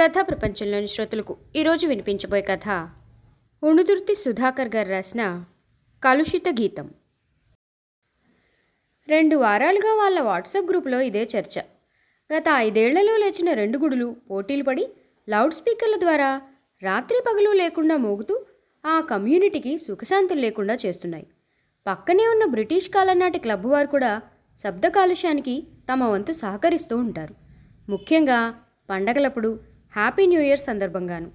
కథ ప్రపంచంలోని శ్రోతలకు ఈరోజు వినిపించబోయే కథ ఉణుదుర్తి సుధాకర్ గారు రాసిన కలుషిత గీతం. రెండు వారాలుగా వాళ్ళ వాట్సాప్ గ్రూప్లో ఇదే చర్చ. గత ఐదేళ్ళలో లేచిన రెండు గుడులు పోటీలు పడి లౌడ్ స్పీకర్ల ద్వారా రాత్రి పగలు లేకుండా మోగుతూ ఆ కమ్యూనిటీకి సుఖశాంతులు లేకుండా చేస్తున్నాయి. పక్కనే ఉన్న బ్రిటిష్ కాలం నాటి క్లబ్ వారు కూడా శబ్ద కాలుష్యానికి తమ వంతు సహకరిస్తూ ఉంటారు. ముఖ్యంగా పండగలప్పుడు హ్యాపీ న్యూ ఇయర్ సందర్భంగాను.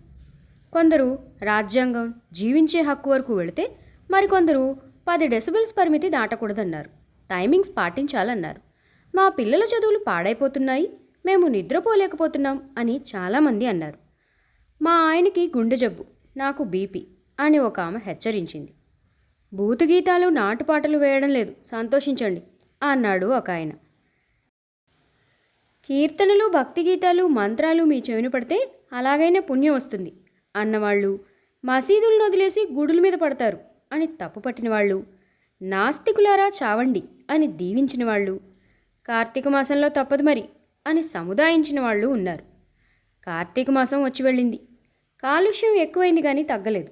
కొందరు రాజ్యాంగం జీవించే హక్కు వరకు వెళితే మరికొందరు పది డెసిబల్స్ పరిమితి దాటకూడదన్నారు. టైమింగ్స్ పాటించాలన్నారు. మా పిల్లల చదువులు పాడైపోతున్నాయి మేము నిద్రపోలేకపోతున్నాం అని చాలామంది అన్నారు. మా ఆయనకి గుండె జబ్బు నాకు బీపీ అని ఒక ఆమె హెచ్చరించింది. భూతగీతాలు నాటుపాటలు వేయడం లేదు సంతోషించండి అన్నాడు ఒక ఆయన. కీర్తనలు భక్తి గీతాలు మంత్రాలు మీ చెవిన పడితే అలాగైనా పుణ్యం వస్తుంది. అన్నవాళ్ళు మసీదులను వదిలేసి గుడుల మీద పడతారు అని తప్పు పట్టిన వాళ్ళు నాస్తికులారా చావండి అని దీవించిన వాళ్ళు కార్తీక మాసంలో తప్పదు మరి అని సముదాయించిన వాళ్ళు ఉన్నారు. కార్తీక మాసం వచ్చి వెళ్ళింది. కాలుష్యం ఎక్కువైంది కానీ తగ్గలేదు.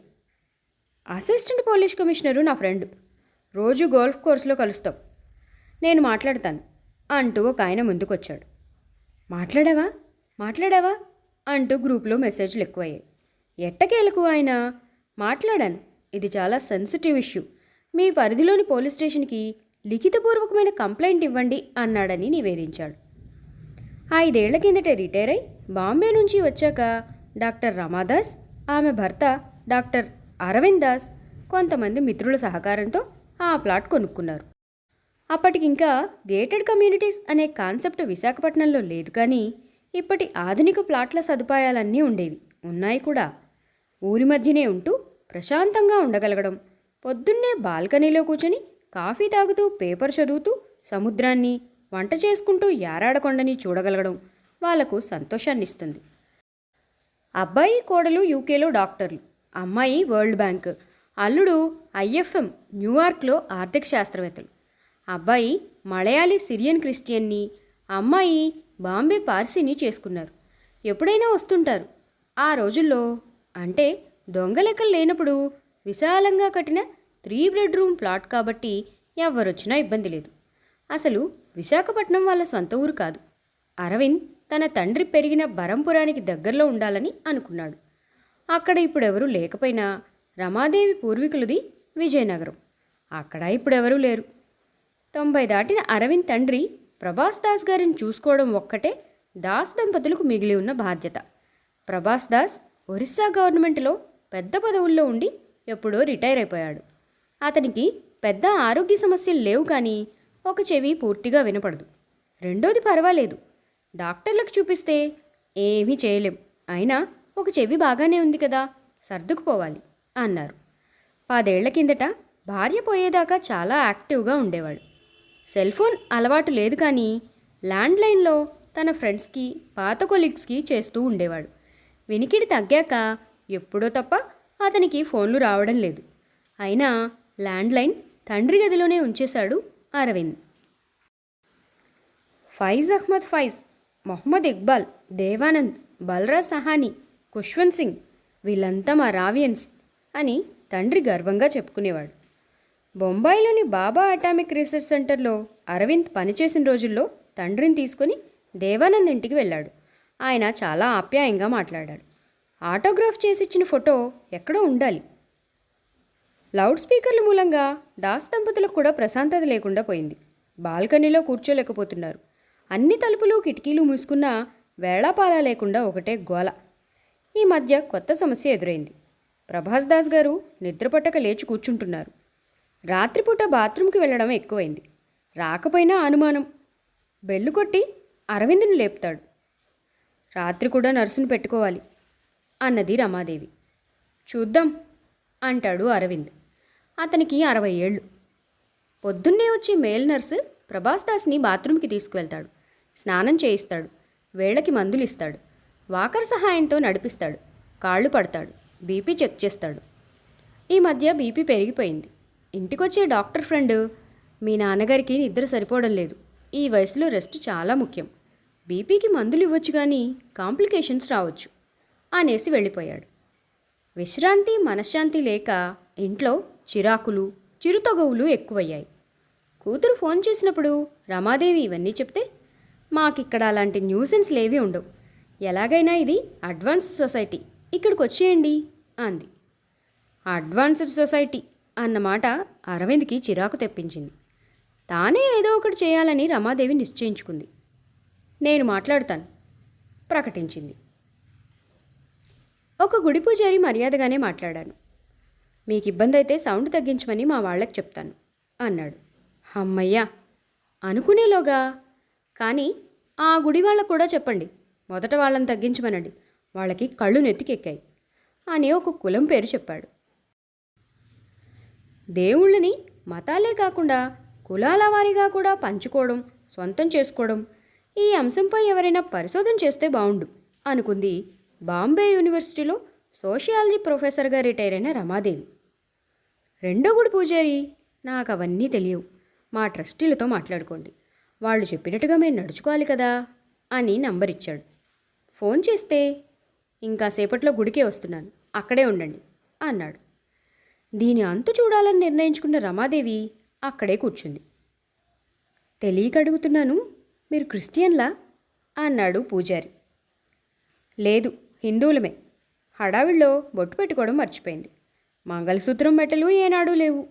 అసిస్టెంట్ పోలీస్ కమిషనరు నా ఫ్రెండ్. రోజు గోల్ఫ్ కోర్సులో కలుస్తాం. నేను మాట్లాడతాను అంటూ ఒక ఆయన ముందుకొచ్చాడు. మాట్లాడావా? మాట్లాడావా? అంటూ గ్రూప్లో మెసేజ్లు ఎక్కువయ్యాయి. ఎట్టకేలకు ఆయన? మాట్లాడాను. ఇది చాలా సెన్సిటివ్ ఇష్యూ. మీ పరిధిలోని పోలీస్ స్టేషన్కి లిఖితపూర్వకమైన కంప్లైంట్ ఇవ్వండి అన్నాడని నివేదించాడు. ఐదేళ్ళ కిందట రిటైర్ అయి బాంబే నుంచి వచ్చాక డాక్టర్ రమాదాస్ ఆమె భర్త డాక్టర్ అరవింద్ దాస్ కొంతమంది మిత్రుల సహకారంతో ఆ ప్లాట్ కొనుక్కున్నారు. అప్పటికింకా గేటెడ్ కమ్యూనిటీస్ అనే కాన్సెప్ట్ విశాఖపట్నంలో లేదు కానీ ఇప్పటి ఆధునిక ప్లాట్ల సదుపాయాలన్నీ ఉండేవి ఉన్నాయి కూడా. ఊరి మధ్యనే ఉంటూ ప్రశాంతంగా ఉండగలగడం పొద్దున్నే బాల్కనీలో కూర్చొని కాఫీ తాగుతూ పేపర్ చదువుతూ సముద్రాన్ని వంట చేసుకుంటూ యారాడకొండని చూడగలగడం వాళ్ళకు సంతోషాన్నిస్తుంది. అబ్బాయి కోడలు యూకేలో డాక్టర్లు అమ్మాయి వరల్డ్ బ్యాంక్ అల్లుడు ఐఎఫ్ఎం న్యూయార్క్లో ఆర్థిక శాస్త్రవేత్తలు. అబ్బాయి మలయాళీ సిరియన్ క్రిస్టియన్ని అమ్మాయి బాంబే పార్సీని చేసుకున్నారు. ఎప్పుడైనా వస్తుంటారు. ఆ రోజుల్లో అంటే దొంగ లెక్కలు లేనప్పుడు విశాలంగా కట్టిన త్రీ బెడ్రూమ్ ప్లాట్ కాబట్టి ఎవరొచ్చినా ఇబ్బంది లేదు. అసలు విశాఖపట్నం వాళ్ళ సొంత ఊరు కాదు. అరవింద్ తన తండ్రి పెరిగిన బరంపురానికి దగ్గరలో ఉండాలని అనుకున్నాడు. అక్కడ ఇప్పుడెవరూ లేకపోయినా రమాదేవి పూర్వీకులది విజయనగరం. అక్కడ ఇప్పుడెవరూ లేరు. తొంభై దాటిన అరవింద్ తండ్రి ప్రభాస్ దాస్ గారిని చూసుకోవడం ఒక్కటే దాస్ దంపతులకు మిగిలి ఉన్న బాధ్యత. ప్రభాస్ దాస్ ఒరిస్సా గవర్నమెంట్లో పెద్ద పదవుల్లో ఉండి ఎప్పుడో రిటైర్ అయిపోయాడు. అతనికి పెద్ద ఆరోగ్య సమస్యలు లేవు కానీ ఒక చెవి పూర్తిగా వినపడదు. రెండోది పర్వాలేదు. డాక్టర్లకు చూపిస్తే ఏమీ చేయలేం. అయినా ఒక చెవి బాగానే ఉంది కదా సర్దుకుపోవాలి అన్నారు. పదేళ్ళ కిందట భార్య పోయేదాకా చాలా యాక్టివ్గా ఉండేవాడు. సెల్ ఫోన్ అలవాటు లేదు కానీ ల్యాండ్లైన్లో తన ఫ్రెండ్స్కి పాత కొలీగ్స్కి చేస్తూ ఉండేవాడు. వినికిడి తగ్గాక ఎప్పుడో తప్ప అతనికి ఫోన్లు రావడం లేదు. అయినా ల్యాండ్లైన్ తండ్రి గదిలోనే ఉంచేశాడు అరవింద్. ఫైజ్ అహ్మద్ ఫైజ్ మొహమ్మద్ ఇక్బాల్ దేవానంద్ బలరాజ్ సహాని ఖుష్వంత్ సింగ్ వీళ్ళంతా మా రావియన్స్ అని తండ్రి గర్వంగా చెప్పుకునేవాడు. బొంబాయిలోని బాబా అటామిక్ రీసెర్చ్ సెంటర్లో అరవింద్ పనిచేసిన రోజుల్లో తండ్రిని తీసుకొని దేవానంద్ ఇంటికి వెళ్ళాడు. ఆయన చాలా ఆప్యాయంగా మాట్లాడాడు. ఆటోగ్రాఫ్ చేసిచ్చిన ఫోటో ఎక్కడో ఉండాలి. లౌడ్ స్పీకర్ల మూలంగా దాస్ దంపతులకు కూడా ప్రశాంతత లేకుండా పోయింది. బాల్కనీలో కూర్చోలేకపోతున్నారు. అన్ని తలుపులు కిటికీలు మూసుకున్నా వేళాపాలా లేకుండా ఒకటే గోల. ఈ మధ్య కొత్త సమస్య ఎదురైంది. ప్రభాస్ దాస్ గారు నిద్రపట్టక లేచి కూర్చుంటున్నారు. రాత్రిపూట బాత్రూంకి వెళ్ళడం ఎక్కువైంది. రాకపోయినా అనుమానం. బెల్లు కొట్టి అరవింద్ని లేపుతాడు. రాత్రి కూడా నర్సును పెట్టుకోవాలి అన్నది రమాదేవి. చూద్దాం అంటాడు అరవింద్. అతనికి అరవై ఏళ్ళు. పొద్దున్నే వచ్చే మేల్ నర్సు ప్రభాస్ దాస్ని బాత్రూమ్కి తీసుకువెళ్తాడు. స్నానం చేయిస్తాడు. వేళ్ళకి మందులు ఇస్తాడు వాకర్ సహాయంతో నడిపిస్తాడు. కాళ్ళు పడతాడు. బీపీ చెక్ చేస్తాడు. ఈ మధ్య బీపీ పెరిగిపోయింది. ఇంటికొచ్చే డాక్టర్ ఫ్రెండ్ మీ నాన్నగారికి నిద్ర సరిపోవడం లేదు. ఈ వయసులో రెస్ట్ చాలా ముఖ్యం. బీపీకి మందులు ఇవ్వచ్చు కానీ కాంప్లికేషన్స్ రావచ్చు అనేసి వెళ్ళిపోయాడు. విశ్రాంతి మనశ్శాంతి లేక ఇంట్లో చిరాకులు చిరుతగవులు ఎక్కువయ్యాయి. కూతురు ఫోన్ చేసినప్పుడు రమాదేవి ఇవన్నీ చెప్తే మాకిక్కడ అలాంటి న్యూసెన్స్ లేవి ఉండవు. ఎలాగైనా ఇది అడ్వాన్స్ సొసైటీ. ఇక్కడికి వచ్చేయండి అంది. Advanced society? అన్నమాట అరవింద్కి చిరాకు తెప్పించింది. తానే ఏదో ఒకటి చేయాలని రమాదేవి నిశ్చయించుకుంది. నేను మాట్లాడతాను ప్రకటించింది. ఒక గుడి పూజారి మర్యాదగానే మాట్లాడాను. మీకు ఇబ్బంది అయితే సౌండ్ తగ్గించమని మా వాళ్ళకి చెప్తాను అన్నాడు. అమ్మయ్యా అనుకునేలోగా. కానీ ఆ గుడి వాళ్ళకు కూడా చెప్పండి మొదట వాళ్ళని తగ్గించమనండి. వాళ్ళకి కళ్ళు నెత్తికెక్కాయి అని ఒక కులం పేరు చెప్పాడు. దేవుళ్ళని మతాలే కాకుండా కులాల వారీగా కూడా పంచుకోవడం సొంతం చేసుకోవడం ఈ అంశంపై ఎవరైనా పరిశోధన చేస్తే బాగుండు అనుకుంది బాంబే యూనివర్సిటీలో సోషియాలజీ ప్రొఫెసర్గా రిటైర్ అయిన రమాదేవి. రెండో గుడి పూజారి? నాకు అవన్నీ తెలియవు. మా ట్రస్టీలతో మాట్లాడుకోండి. వాళ్ళు చెప్పినట్టుగా మేము నడుచుకోవాలి కదా అని నంబర్ ఇచ్చాడు. ఫోన్ చేస్తే ఇంకా సేపట్లో గుడికే వస్తున్నాను. అక్కడే ఉండండి అన్నాడు. దీని అంతు చూడాలని నిర్ణయించుకున్న రమాదేవి అక్కడే కూర్చుంది. తెలియక అడుగుతున్నాను మీరు క్రిస్టియన్లా? అన్నాడు పూజారి. లేదు హిందువులమే. హడావిడిలో బొట్టు పెట్టుకోవడం మర్చిపోయింది. మంగళసూత్రం మెట్టలు ఏనాడు లేవు.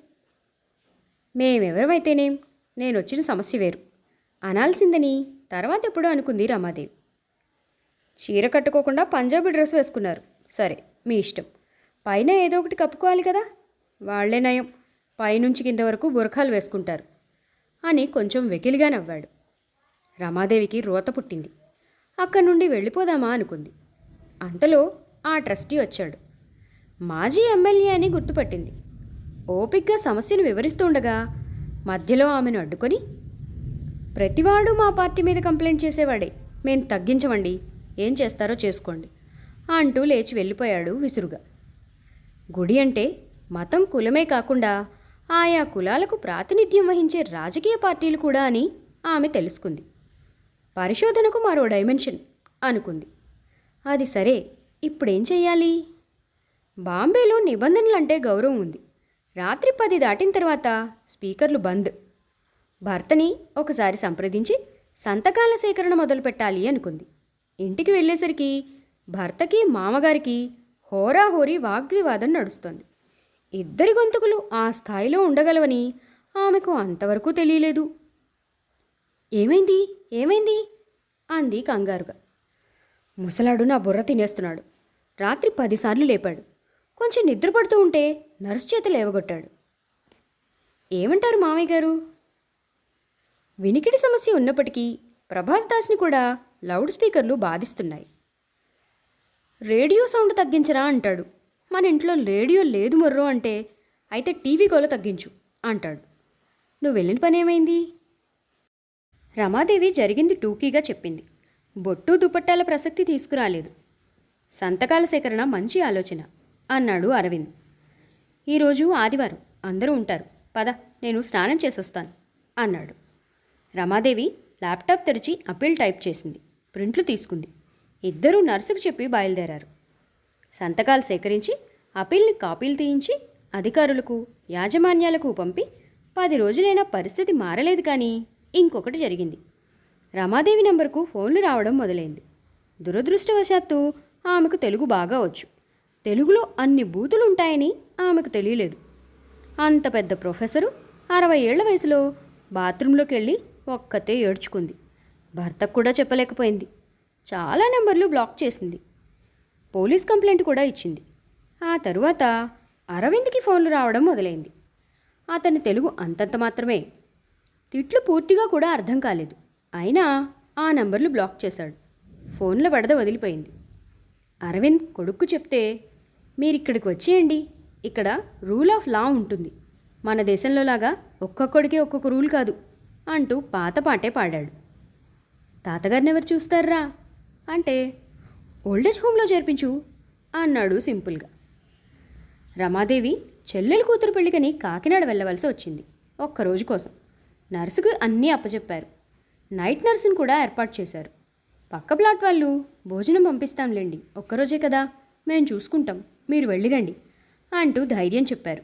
మేమెవరమైతేనేం నేను వచ్చిన సమస్య వేరు. అనాల్సిందని తర్వాత ఎప్పుడో అనుకుంది రమాదేవి. చీర కట్టుకోకుండా పంజాబీ డ్రెస్ వేసుకున్నారు. సరే మీ ఇష్టం. పైన ఏదో ఒకటి కప్పుకోవాలి కదా? వాళ్ళే నయం. పైనుంచి కింద వరకు బురఖాలు వేసుకుంటారు. అని కొంచెం వెకిలిగా నవ్వాడు. రమాదేవికి రోత పుట్టింది. అక్కడి నుండి వెళ్ళిపోదామా అనుకుంది. అంతలో ఆ ట్రస్టీ వచ్చాడు. మాజీ ఎమ్మెల్యే అని గుర్తుపట్టింది. ఓపిక్గా సమస్యను వివరిస్తుండగా మధ్యలో ఆమెను అడ్డుకొని ప్రతివాడు మా పార్టీ మీద కంప్లైంట్ చేసేవాడే. మేం తగ్గించమండి. ఏం చేస్తారో చేసుకోండి. అంటూ లేచి వెళ్ళిపోయాడు విసురుగా. గుడి అంటే మతం కులమే కాకుండా ఆయా కులాలకు ప్రాతినిధ్యం వహించే రాజకీయ పార్టీలు కూడా అని ఆమె తెలుసుకుంది. పరిశోధనకు మరో డైమెన్షన్ అనుకుంది. అది సరే ఇప్పుడేం చేయాలి బాంబేలో నిబంధనలంటే గౌరవం ఉంది. రాత్రి పది దాటిన తర్వాత స్పీకర్లు బంద్. భర్తని ఒకసారి సంప్రదించి సంతకాల సేకరణ మొదలుపెట్టాలి అనుకుంది. ఇంటికి వెళ్ళేసరికి భర్తకి మామగారికి హోరాహోరీ వాగ్వివాదం నడుస్తోంది. ఇద్దరి గొంతుకులు ఆ స్థాయిలో ఉండగలవని ఆమెకు అంతవరకు తెలియలేదు. ఏమైంది? ఏమైంది? అంది కంగారుగా. ముసలాడు నా బుర్ర తినేస్తున్నాడు. రాత్రి పదిసార్లు లేపాడు. కొంచెం నిద్రపడుతూ ఉంటే నర్సు చేత లేవగొట్టాడు. ఏమంటారు మామయ్య గారు? వినికిడి సమస్య ఉన్నప్పటికీ ప్రభాస్ దాస్ని కూడా లౌడ్ స్పీకర్లు బాధిస్తున్నాయి. రేడియో సౌండ్ తగ్గించరా అంటాడు. మన ఇంట్లో రేడియో లేదు మొర్రో అంటే అయితే టీవీ గోల తగ్గించు అంటాడు. నువ్వు వెళ్ళిన పని ఏమైంది? రమాదేవి జరిగింది టూకీగా చెప్పింది. బొట్టు దుపట్టాల ప్రసక్తి తీసుకురాలేదు. సంతకాల సేకరణ మంచి ఆలోచన అన్నాడు అరవింద్. ఈరోజు ఆదివారం అందరూ ఉంటారు. పద నేను స్నానం చేసొస్తాను అన్నాడు. రమాదేవి ల్యాప్టాప్ తెరిచి అప్పీల్ టైప్ చేసింది. ప్రింట్లు తీసుకుంది. ఇద్దరూ నర్సుకు చెప్పి బయలుదేరారు. సంతకాలు సేకరించి అప్పీల్ని కాపీలు తీయించి అధికారులకు యాజమాన్యాలకు పంపి పది రోజులైనా పరిస్థితి మారలేదు కానీ ఇంకొకటి జరిగింది. రమాదేవి నంబర్కు ఫోన్లు రావడం మొదలైంది. దురదృష్టవశాత్తు ఆమెకు తెలుగు బాగా వచ్చు. తెలుగులో అన్ని బూతులు ఉంటాయని ఆమెకు తెలియలేదు. అంత పెద్ద ప్రొఫెసరు అరవై ఏళ్ళ వయసులో బాత్రూంలోకి వెళ్ళి ఒక్కతే ఏడ్చుకుంది. భర్తకు కూడా చెప్పలేకపోయింది. చాలా నెంబర్లు బ్లాక్ చేసింది. పోలీస్ కంప్లైంట్ కూడా ఇచ్చింది. ఆ తరువాత అరవింద్కి ఫోన్లు రావడం మొదలైంది. అతని తెలుగు అంతంత మాత్రమే. తిట్లు పూర్తిగా కూడా అర్థం కాలేదు. అయినా ఆ నంబర్లు బ్లాక్ చేశాడు. ఫోన్ల పడద వదిలిపోయింది. అరవింద్ కొడుక్కు చెప్తే మీరిక్కడికి వచ్చేయండి. ఇక్కడ రూల్ ఆఫ్ లా ఉంటుంది. మన దేశంలో లాగా ఒక్కొక్కడికి ఒక్కొక్క రూల్ కాదు అంటూ పాత పాటే పాడాడు. తాతగారిని ఎవరు చూస్తారా? అంటే ఓల్డేజ్ హోమ్లో చేర్పించు అన్నాడు సింపుల్గా. రమాదేవి చెల్లెలు కూతురు పెళ్ళికని కాకినాడ వెళ్ళవలసి వచ్చింది. ఒక్కరోజు కోసం. నర్సుకు అన్నీ అప్పచెప్పారు. నైట్ నర్సును కూడా ఏర్పాటు చేశారు. పక్క ప్లాట్ వాళ్ళు భోజనం పంపిస్తాంలేండి. ఒక్కరోజే కదా. మేము చూసుకుంటాం. మీరు వెళ్ళిరండి. అంటూ ధైర్యం చెప్పారు.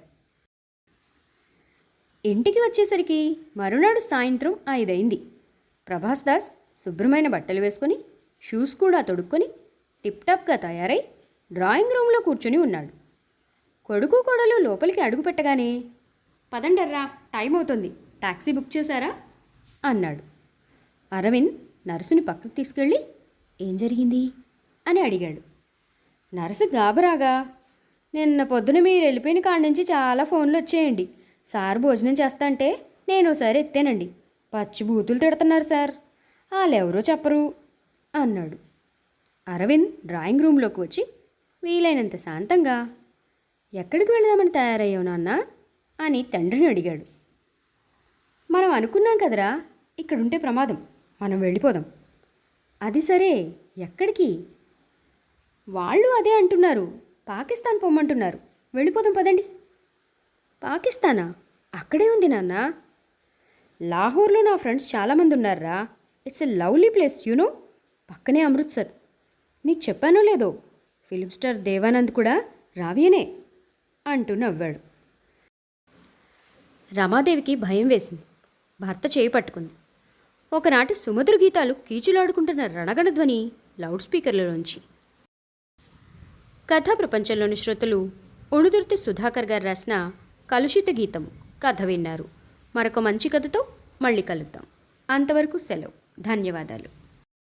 ఇంటికి వచ్చేసరికి మరునాడు సాయంత్రం ఐదైంది. ప్రభాస్ దాస్ శుభ్రమైన బట్టలు వేసుకొని షూస్ కూడా తొడుక్కొని టిప్టాప్గా తయారై డ్రాయింగ్ రూమ్లో కూర్చొని ఉన్నాడు. కొడుకు కోడలు లోపలికి అడుగు పెట్టగానే పదండర్రా టైం అవుతుంది. టాక్సీ బుక్ చేశారా? అన్నాడు. అరవింద్ నర్సుని పక్కకు తీసుకెళ్ళి ఏం జరిగింది? అని అడిగాడు. నర్సు గాబరాగా నిన్న పొద్దున మీరు వెళ్ళిపోయిన కాడ నుంచి చాలా ఫోన్లు వచ్చేయండి. సార్ భోజనం చేస్తాంటే నేను ఒకసారి ఎత్తానండి. పచ్చి బూతులు తిడుతున్నారు సార్. వాళ్ళెవరో చెప్పరు అన్నాడు. అరవింద్ డ్రాయింగ్ రూమ్లోకి వచ్చి వీలైనంత శాంతంగా ఎక్కడికి వెళదామని తయారయ్యావు నాన్న? అని తండ్రిని అడిగాడు. మనం అనుకున్నాం కదరా ఇక్కడుంటే ప్రమాదం మనం వెళ్ళిపోదాం. అది సరే ఎక్కడికి? వాళ్ళు అదే అంటున్నారు పాకిస్తాన్ పొమ్మంటున్నారు. వెళ్ళిపోదాం పదండి. పాకిస్తానా? అక్కడే ఉంది నాన్న. లాహోర్లో నా ఫ్రెండ్స్ చాలామంది ఉన్నారా it's a lovely place you know పక్కనే అమృత్సర్. నీకు చెప్పానో లేదో? ఫిలిం స్టార్ దేవానంద్ కూడా రావియనే. అంటూ నవ్వాడు. రమాదేవికి భయం వేసింది. భర్త చేయి పట్టుకుంది. ఒకనాటి సుమధుర గీతాలు కీచులాడుకుంటున్న రణగణ ధ్వని లౌడ్ స్పీకర్లలోంచి. కథా ప్రపంచంలోని శ్రోతలు ఉణుదుర్తి సుధాకర్ గారు రాసిన కలుషిత గీతం కథ విన్నారు. మరొక మంచి కథతో మళ్ళీ కలుద్దాం. అంతవరకు సెలవు. ధన్యవాదాలు.